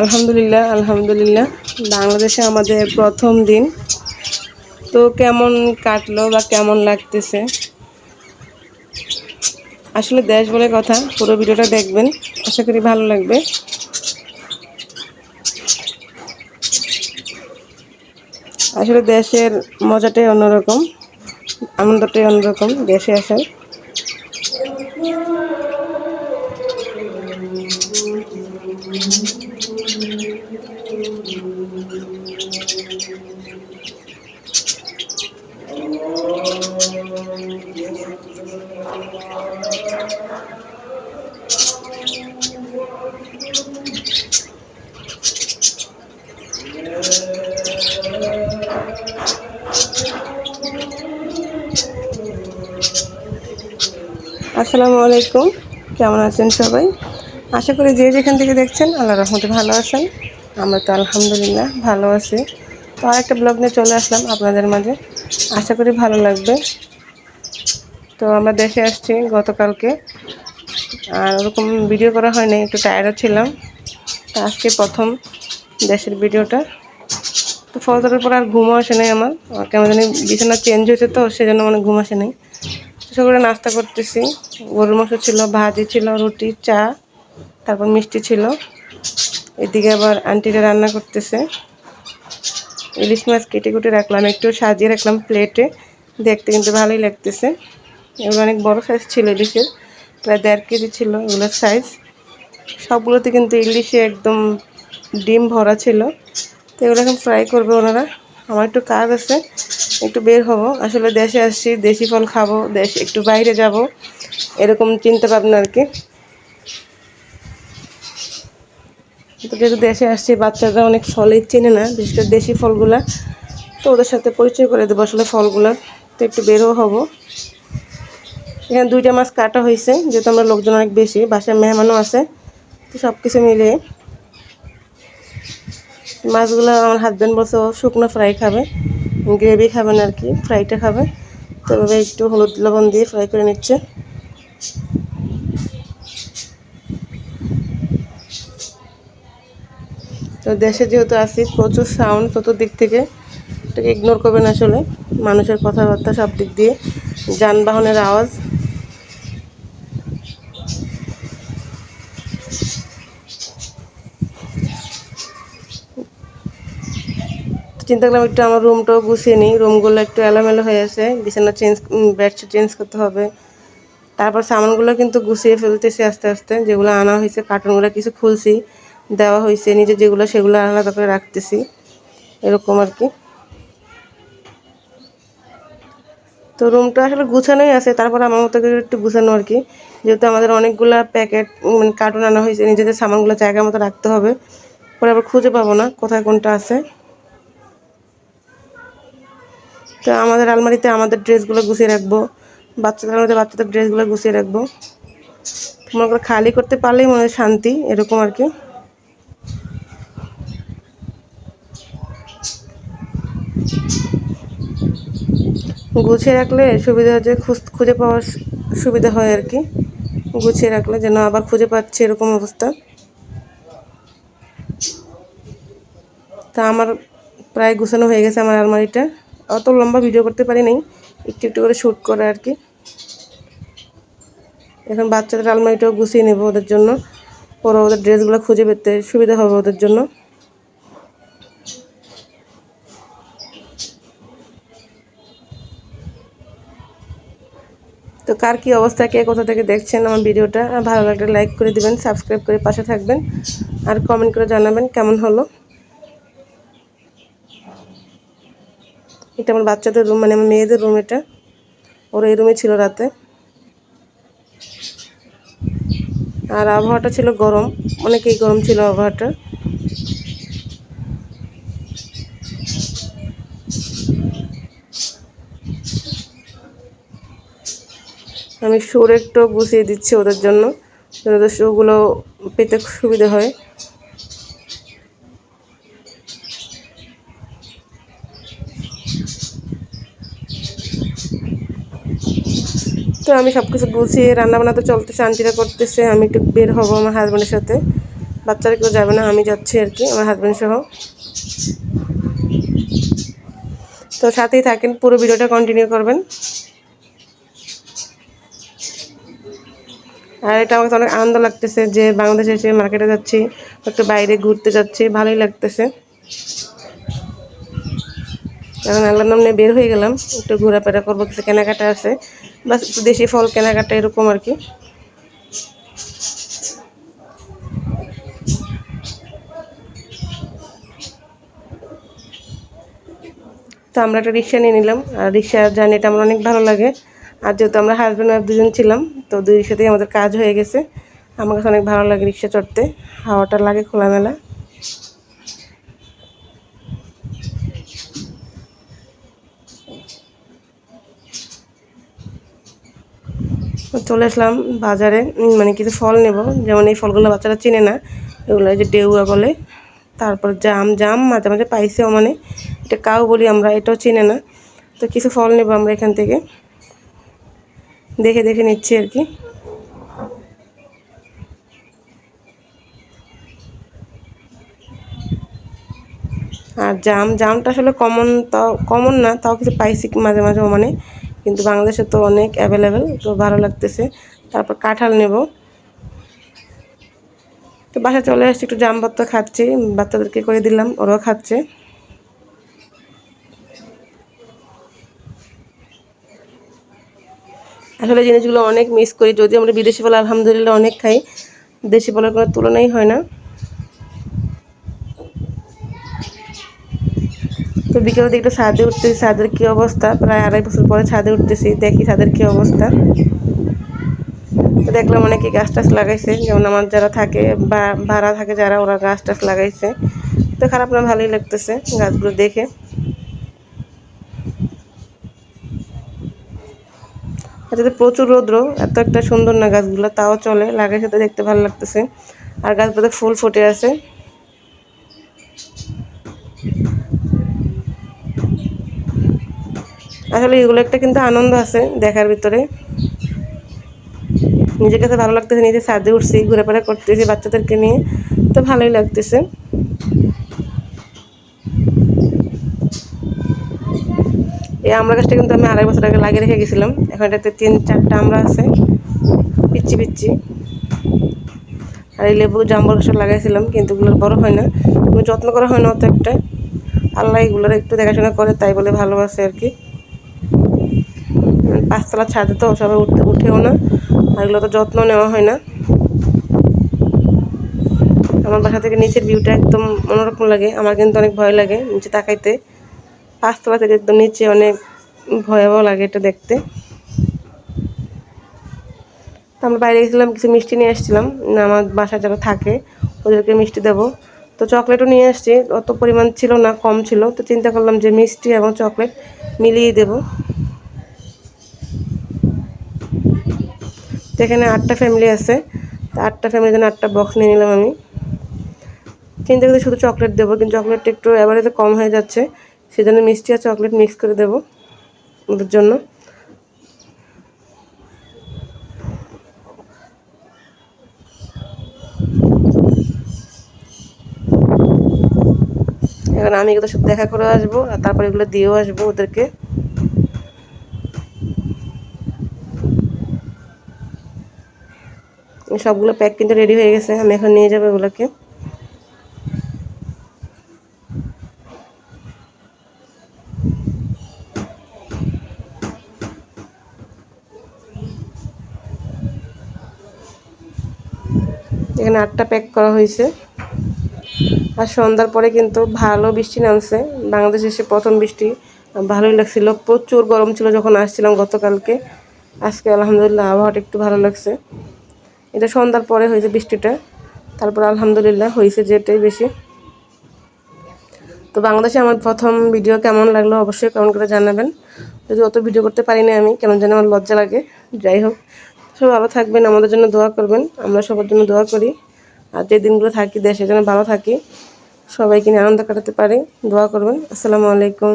আলহামদুলিল্লাহ আলহামদুলিল্লাহ। বাংলাদেশে আমাদের প্রথম দিন। তো কেমন কাটলো বা কেমন লাগতেছে? আসলে দেশ বলে কথা, পুরো ভিডিওটা দেখবেন। আশা করি ভালো লাগবে। আসলে দেশের মজাটাই অন্যরকম, আনন্দটাই অন্যরকম, দেশে আসার। আসসালামু আলাইকুম। কেমন আছেন সবাই? আশা করি যে যেখান থেকে দেখছেন আল্লাহ রহমতে ভালো আছেন। আমরা তো আলহামদুলিল্লাহ ভালো আছি। তো আর একটা ব্লগ নিয়ে চলে আসলাম আপনাদের মাঝে। আশা করি ভালো লাগবে। তো আমরা দেশে আসছি গতকালকে। আর ওরকম ভিডিও করা হয়নি, একটু টায়ার্ডও ছিলাম। তো আজকে প্রথম দেশের ভিডিওটা। তো ফলতারের পর আর ঘুমও আসে নাই আমার। কেমন জানি বিছানা চেঞ্জ হয়েছে তো, সেজন্য মানে ঘুম আসে নাই। সকালে নাস্তা করতেছি। গরুর মাংস ছিল, ভাজি ছিল, রুটি, চা, তারপর মিষ্টি ছিল। এদিকে আবার আন্টিরা রান্না করতেছে। ইলিশ মাছ কেটে কুটে রাখলাম, একটু সাজিয়ে রাখলাম প্লেটে দেখতে কিন্তু ভালোই লাগতেছে। এগুলো অনেক বড় সাইজ ছিল ইলিশের, প্রায় দেড় কেজি ছিল এগুলোর সাইজ সবগুলোতে কিন্তু ইলিশে একদম ডিম ভরা ছিল। তো এগুলো এখন ফ্রাই করবে ওনারা। আমার একটু কাজ আছে। একটু বের হব। আসলে দেশে আসছি, দেশি ফল খাব, দেশ একটু বাইরে যাব, এরকম চিন্তা ভাবনা আর কি। তো যেহেতু দেশে আসছি, বাচ্চারা অনেক ফলই চেনে না, বিশেষ করে দেশি ফলগুলা। তো ওদের সাথে পরিচয় করে দেবো আসলে ফলগুলা। তো একটু বেরও হব। এখানে দুইটা মাছ কাটা হয়েছে, যেহেতু আমরা লোকজন অনেক বেশি, বাসায় মেহমানও আছে। তো সব কিছু মিলিয়ে মাছগুলো আমার হাজব্যান্ড বলছে শুকনো ফ্রাই খাবে। গ্রেভি খাবেন আর কি, ফ্রাইটা খাবে তো এভাবে একটু হলুদ লবণ দিয়ে ফ্রাই করে নিচ্ছে। তো দেশে যেহেতু আসি প্রচুর সাউন্ড চতুর্দিক থেকে। এটাকে ইগনোর করবেন আসলে, মানুষের কথাবার্তা সব দিক দিয়ে। যানবাহনের আওয়াজ চিন্তা করলাম একটু আমার রুমটাও গুছিয়ে নিই। রুমগুলো একটু এলোমেলো হয়ে আছে। বিছানা চেঞ্জ বেডশিট চেঞ্জ করতে হবে। তারপর সামানগুলো কিন্তু গুছিয়ে ফেলতেছি আস্তে আস্তে। যেগুলো আনা হয়েছে কার্টুনগুলো কিছু খুলছি, দেওয়া হয়েছে নিজে যেগুলো সেগুলো আলাদা করে রাখতেছি। এরকম আর কি। তো রুমটা আসলে গুছানোই আছে। তারপর আমার মতো করে একটু গুছানো আর কি। যেহেতু আমাদের অনেকগুলো প্যাকেট মানে কার্টুন আনা হয়েছে, নিজেদের সামানগুলো জায়গা মতো রাখতে হবে। পরে আবার খুঁজে পাবো না কোথায় কোনটা আছে। তো আমাদের আলমারিতে আমাদের ড্রেসগুলো গুছিয়ে রাখব। বাচ্চাদের আলমারিতে বাচ্চাদের ড্রেসগুলো গুছিয়ে রাখব। মনে করে খালি করতে পারলেই মনে হয় শান্তি, এরকম আর কি। গুছিয়ে রাখলে সুবিধা হচ্ছে খুঁজে পাওয়ার সুবিধা হয় আর কি। গুছিয়ে রাখলে যেন আবার খুঁজে পাচ্ছে এরকম অবস্থা। তা আমার প্রায় গুছানো হয়ে গেছে আমার আলমারিটা। অত লম্বা ভিডিও করতে পারি নাই একটু একটু করে শ্যুট করে আর কি। এখন বাচ্চাদের আলমারিটাও গুছিয়ে নেব ওদের জন্য। পরে ওদের ড্রেসগুলো খুঁজে পেতে সুবিধা হবে ওদের জন্য। তো কার কী অবস্থা, কে কোথা থেকে দেখছেন আমার ভিডিওটা, ভালো লাগলে লাইক করে দিবেন সাবস্ক্রাইব করে পাশে থাকবেন। আর কমেন্ট করে জানাবেন কেমন হলো। এটা আমার বাচ্চাদের রুম মানে আমার মেয়েদের রুম এটা। ওরা এই রুমে ছিল রাতে। আর আবহাওয়াটা ছিল গরম। অনেকেই গরম ছিল আবহাওয়াটা। আমি সুর একটু গুছিয়ে দিচ্ছি ওদের জন্য ওদের শুগুলো পেতে সুবিধা হয়। আমি সব কিছু গুছিয়ে, রান্নাবান্না তো চলতেছে, আন্টিরা করতেছে, আমি একটু বের হব আমার হাজব্যান্ডের সাথে। বাচ্চারা কেউ যাবে না, আমি যাচ্ছি আর কি, আমার হাজব্যান্ড সহ। তো সাথেই থাকেন, পুরো ভিডিওটা কন্টিনিউ করবেন। আর এটা আমাকে অনেক আনন্দ লাগতেছে যে বাংলাদেশে এসে মার্কেটে যাচ্ছি, একটু বাইরে ঘুরতে যাচ্ছি, ভালোই লাগতেছে। এখন আল্লাহর নাম নিয়ে বের হয়ে গেলাম, একটু ঘোরাফেরা করব, কিছু কেনাকাটা আছে। বাস একটু দেশি ফল, কেনাকাটা এরকম আর কি। তো আমরা একটা রিক্সা নিয়ে নিলাম। আর রিক্সার জার্নিটা আমার অনেক ভালো লাগে। আর যেহেতু আমরা হাজব্যান্ড ওয়াইফ দুজন ছিলাম, তো দুই রিক্সাতেই আমাদের কাজ হয়ে গেছে। আমার কাছে অনেক ভালো লাগে রিক্সা চড়তে। হাওয়াটা লাগে খোলামেলা। চলে আসলাম বাজারে মানে কিছু ফল নেব। যেমন এই ফলগুলো বাচ্চারা চেনে না, এগুলো যে ডেউয়া বলে। তারপর জাম জাম মাঝে মাঝে পাইছেও মানে। এটা কাউ বলি আমরা, এটাও চিনে না। তো কিছু ফল নেব আমরা এখান থেকে। দেখে দেখে নিচ্ছি আর কি। আর জাম, জামটা আসলে কমন তাও কমন না, তাও কিছু পাইছি মাঝে মাঝে মানে। কিন্তু বাংলাদেশে তো অনেক অ্যাভেলেবেল তো ভালো লাগতেছে। তারপর কাঁঠাল নেব। তো বাসায় চলে আসছি, একটু জাম ভর্তা খাচ্ছি, বাচ্চাদেরকে করে দিলাম, ওরাও খাচ্ছে। আসলে জিনিসগুলো অনেক মিস করি, যদি আমরা বিদেশি ফল আলহামদুলিল্লাহ, অনেক খাই। দেশি ফলের কোনো তুলনাই হয় না। বিকেলে দিকে একটু ছাদে উঠতেছি, ছাদের কী অবস্থা? প্রায় আড়াই বছর পরে ছাদে উঠতেছি, দেখি ছাদের কী অবস্থা। দেখলাম অনেকে গাছ টাছ লাগাইছে, যেমন আমার যারা থাকে, বা ভাড়া থাকে যারা, ওরা গাছ টাছ লাগাইছে। তো খারাপ না, ভালোই লাগতেছে গাছগুলো দেখে। এটাতে প্রচুর রৌদ্র, এত একটা সুন্দর না গাছগুলো, তাও চলে, লাগাইছে তো দেখতে ভালো লাগতেছে। আর গাছগুলোতে ফুল ফুটে আছে। আসলে এগুলো একটা কিন্তু আনন্দ আছে দেখার ভিতরে। নিজের কাছে ভালো লাগতেছে, নিজে সাজে উঠছি ঘুরে ফেরা করতেছি বাচ্চাদেরকে নিয়ে, তো ভালোই লাগতেছে। এই আমরা গাছটা কিন্তু আমি আড়াই বছর আগে লাগিয়ে রেখে গেছিলাম। এখন এটাতে তিন, চারটা আমরা আছে। পিচ্ছি পিচ্ছি আর এই লেবু জাম্বর গাছটা লাগাইছিলাম, কিন্তু ওগুলো বড় হয় না। যত্ন করা হয় না অত একটা। আল্লাহ এগুলোর একটু দেখাশোনা করে, তাই বলে ভালোবাসে আর কি। পাঁচতলা ছাদে তো সবাই উঠতে, উঠেও না। আর এগুলো তো যত্ন নেওয়া হয় না। আমার বাসা থেকে নিচের ভিউটা একদম অন্যরকম লাগে। আমার কিন্তু অনেক ভয় লাগে নিচে তাকাইতে। পাঁচতলা থেকে একদম নিচে অনেক ভয়াবহ লাগে এটা দেখতে। তো আমরা বাইরে গেছিলাম, কিছু মিষ্টি নিয়ে আসছিলাম। আমার বাসায় যারা থাকে, ওদেরকে মিষ্টি দেবো। তো চকলেটও নিয়ে আসছি। অত পরিমাণ ছিল না, কম ছিল। তো চিন্তা করলাম যে মিষ্টি এবং চকলেট মিলিয়ে দেবো। তো এখানে আটটা ফ্যামিলি আছে। তো আটটা ফ্যামিলির জন্য আটটা বক্স নিয়ে নিলাম আমি। চিন্তা করতে শুধু চকলেট দেবো, কিন্তু চকলেটটা একটু অ্যাভারেজে কম হয়ে যাচ্ছে। সেজন্য মিষ্টি আর চকলেট মিক্স করে দেবো ওদের জন্য। এখন আমি এগুলো সব দেখা করে আসব, আর তারপর এগুলো দিয়েও আসব ওদেরকে। সবগুলো প্যাক কিন্তু রেডি হয়ে গেছে, আমি এখন নিয়ে যাব ওগুলোকে এখানে আটটা প্যাক করা হয়েছে। আর সন্ধ্যার পরে কিন্তু ভালো বৃষ্টি নামছে। বাংলাদেশে এসে প্রথম বৃষ্টি ভালোই লাগছিল। প্রচুর গরম ছিল যখন আসছিলাম গতকালকে। আজকে আলহামদুলিল্লাহ আবহাওয়াটা একটু ভালো লাগছে। এটা সন্ধ্যার পরে হয়েছে বৃষ্টিটা। তারপর আলহামদুলিল্লাহ হয়েছে যেটাই বেশি। তো বাংলাদেশে আমার প্রথম ভিডিও কেমন লাগল অবশ্যই কমেন্ট করে জানাবেন। যদি অত ভিডিও করতে পারি না আমি, কেমন যেন আমার লজ্জা লাগে। যাই হোক সব ভালো থাকবেন, আমাদের জন্য দোয়া করবেন। আমরা সবার জন্য দোয়া করি। আর যে দিনগুলো থাকি দেশে যেন ভালো থাকি, সবাইকে নিয়ে আনন্দ কাটাতে পারি। দোয়া করবেন। আসসালামু আলাইকুম।